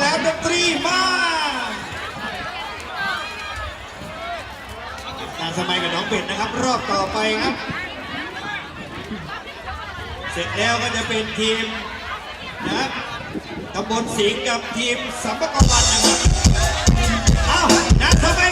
แล้วดนตรีมานาสมัยกับน้องเป็ดนะครับ รอบต่อไปครับ เสร็จแล้วก็จะเป็นทีมนะตำบลสิงห์กับทีมสัมปกวันนะครับ เอ้านาสมัย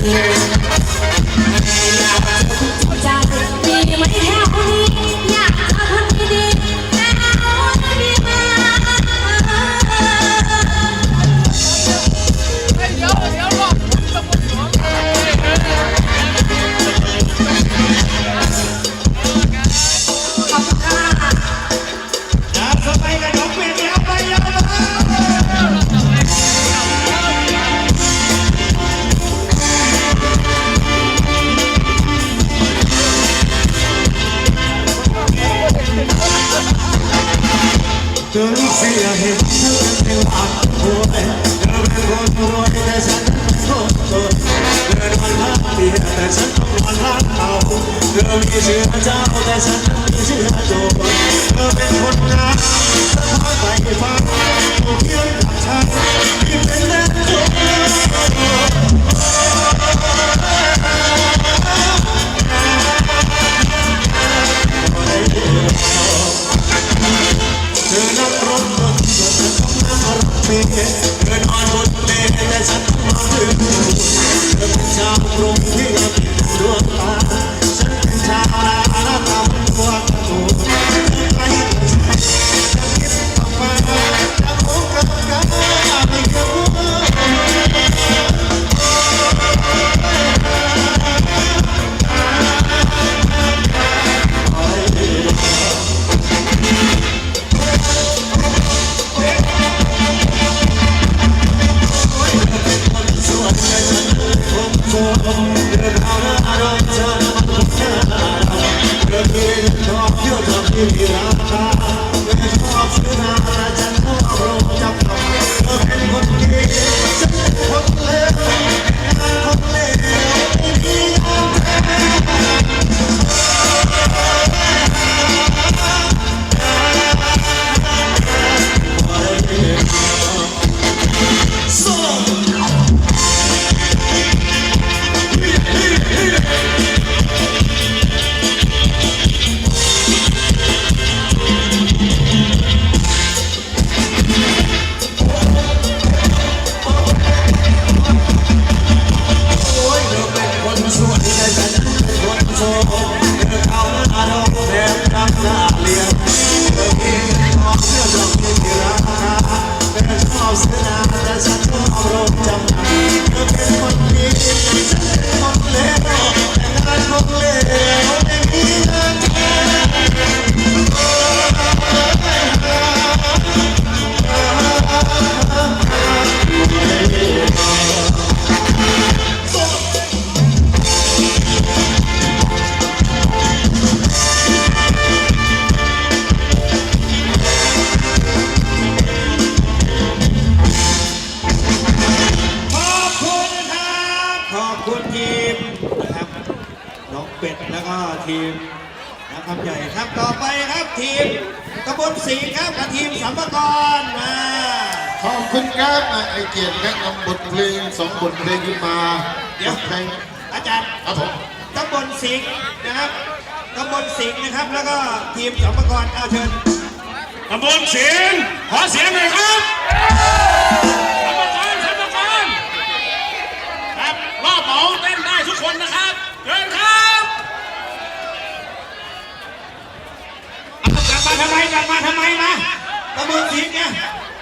Yeah. จนเสียเห็ฉันเป็นหวัดเธอเป็นคนรวยแต่ฉัเป็จนเดินวันละเดียแต่ฉันต้วัาเธอจ้าแต่ฉันมีอโจรเธอเป็นคนงามสะพานไปฟ้าอยู่เคียงกับฉันที่เป็นแรง และฉันก็ลืมเธอเป็นวกรุงที่รับดวงตา ที่มีราคาเมสัมภากรมาขอบคุณครับอะไอเกียรติแนะนำบทเพลงสองบทเพลงขึ้นมาเดี๋ยวบทเพลงอาจารย์ครับผมตำบลสิงห์นะครับตำบลสิงห์นะครับ แล้วก็ทีมสัมภากรเอาเชิญตำบลเสียงขอเสียงหน่อยครับสมการสมการครับรอบเหมาเต้นได้ทุกคนนะครับเชิญครับเอากลับมาทำไมกลับมาทำไมมา ตำบลสิงห์เนี่ย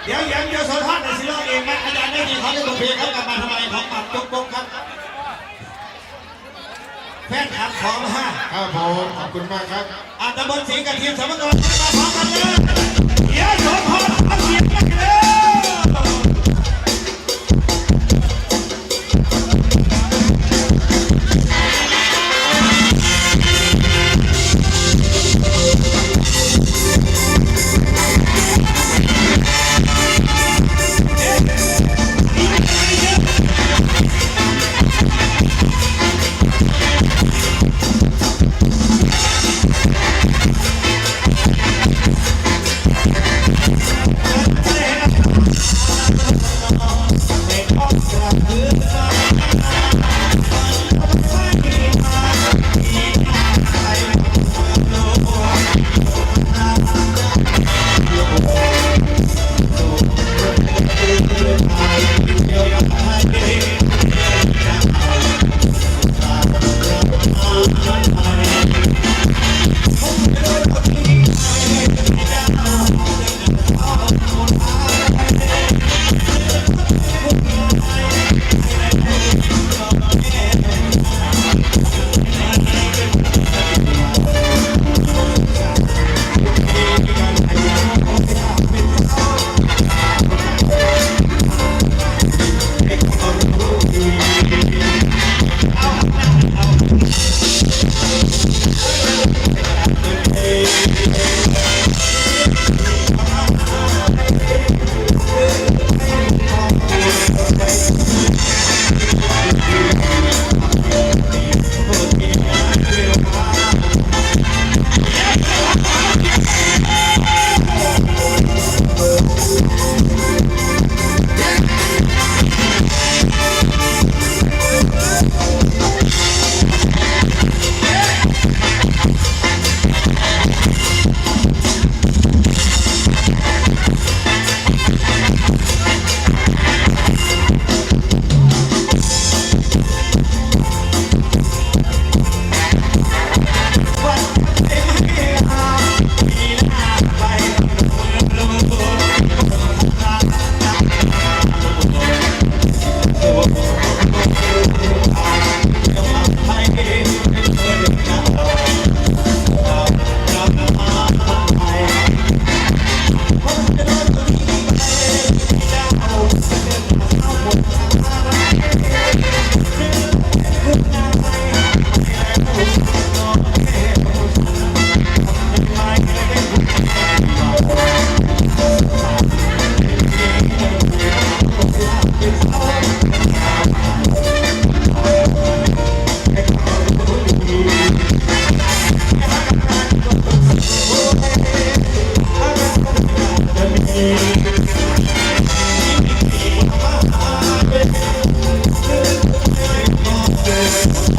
เดี๋ยวยังเดี๋ยวโซทอนในสิโลกเองนะอาจารย์ได้ดีเขาได้บทเพลงครับกลับมาทำไมของปรับจกบกครับ แฟนคลับขอมาครับผมขอบคุณมากครับอาตำบลสิงห์กับทีมสมกรมาพร้อมกันเลยเดี๋ยวโสพรเอาเสียงกัน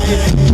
Yeah.